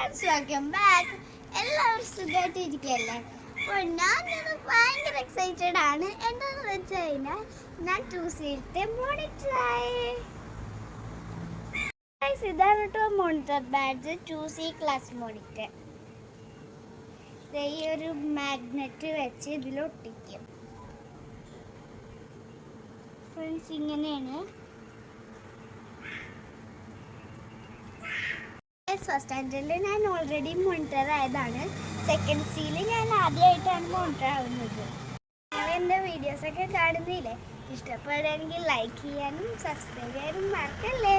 Friends back എല്ലാവരും ഇരിക്കല്ലേ അപ്പോൾ ഞാൻ ഭയങ്കര എക്സൈറ്റഡ് ആണ്. എന്താണെന്ന് വെച്ച് കഴിഞ്ഞാൽ ഞാൻ ടൂസിയിലത്തെ മോണിറ്ററായി ഇതാണ് കേട്ടോ monitor badge two C class monitor ഈ ഒരു മാഗ്നറ്റ് വെച്ച് ഇതിലൊട്ടിക്കും. ഫ്രണ്ട്സ് ഇങ്ങനെയാണ്. ഫസ്റ്റ് സ്റ്റാൻഡേർഡിൽ ഞാൻ ഓൾറെഡി മോണിറ്റർ ആയതാണ്. സെക്കൻഡ് സിയിൽ ഞാൻ ആദ്യമായിട്ടാണ് മോണിറ്റർ ആവുന്നത്. എന്റെ വീഡിയോസൊക്കെ കാണുന്നില്ലേ? ഇഷ്ടപ്പെടുകയാണെങ്കിൽ ലൈക്ക് ചെയ്യാനും സബ്സ്ക്രൈബ് ചെയ്യാനും മറക്കല്ലേ?